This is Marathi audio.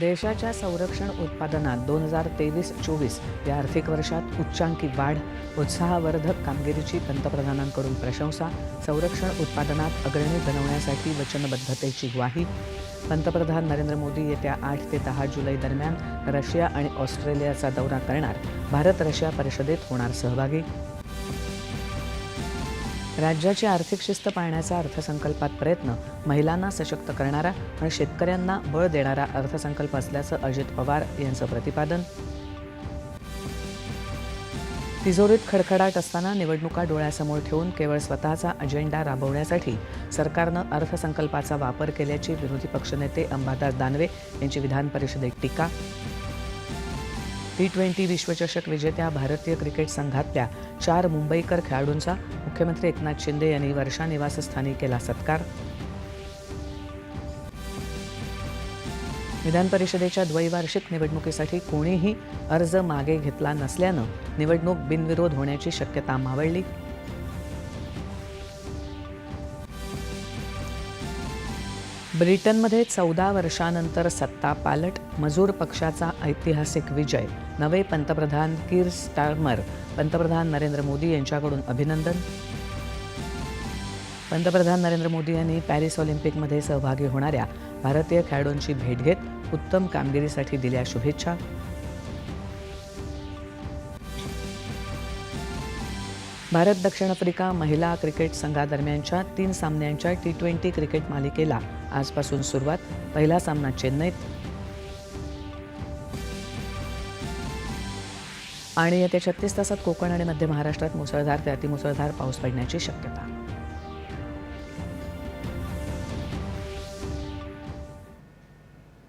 देशाच्या संरक्षण उत्पादनात दोन हजार तेवीस चोवीस या आर्थिक वर्षात उच्चांकी वाढ उत्साहवर्धक कामगिरीची पंतप्रधानांकडून प्रशंसा संरक्षण उत्पादनात अग्रणी बनवण्यासाठी वचनबद्धतेची ग्वाही. पंतप्रधान नरेंद्र मोदी येत्या आठ ते दहा जुलै दरम्यान रशिया आणि ऑस्ट्रेलियाचा दौरा करणार. भारत रशिया परिषदेत होणार सहभागी. राज्याची आर्थिक शिस्त पाळण्याचा अर्थसंकल्पात प्रयत्न महिलांना सशक्त करणारा आणि शेतकऱ्यांना बळ देणारा अर्थसंकल्प असल्याचं अजित पवार यांचं प्रतिपादन. तिजोरीत खडखडाट असताना निवडणुका डोळ्यासमोर ठेवून केवळ स्वतःचा अजेंडा राबवण्यासाठी सरकारनं अर्थसंकल्पाचा वापर केल्याची विरोधी पक्षनेते अंबादास दानवे यांची विधान परिषदेत टीका टी ट्वेंटी विश्वचषक विजेत्या भारतीय क्रिकेट संघातल्या चार मुंबईकर खेळाडूंचा मुख्यमंत्री एकनाथ शिंदे यांनी वर्षा निवासस्थानी केला सत्कार. विधान परिषदेच्या द्वैवार्षिक निवडणुकीसाठी कोणीही अर्ज मागे घेतला नसल्यानं निवडणूक बिनविरोध होण्याची शक्यता मावळली. ब्रिटनमध्ये चौदा वर्षानंतर सत्ता पालट मजूर पक्षाचा ऐतिहासिक विजय. नवे पंतप्रधान कीर स्टार्मर पंतप्रधान नरेंद्र मोदी यांच्याकडून अभिनंदन. पंतप्रधान नरेंद्र मोदी यांनी पॅरिस ऑलिम्पिकमध्ये सहभागी होणाऱ्या भारतीय खेळाडूंची भेट घेत उत्तम कामगिरीसाठी दिल्या शुभेच्छा. भारत दक्षिण आफ्रिका महिला क्रिकेट संघादरम्यानच्या तीन सामन्यांच्या टी ट्वेंटी क्रिकेट मालिकेला आजपासून सुरुवात. पहिला सामना चेन्नईत. आणि येत्या छत्तीस तासात कोकण आणि मध्य महाराष्ट्रात मुसळधार ते अतिमुसळधार पाऊस पडण्याची शक्यता.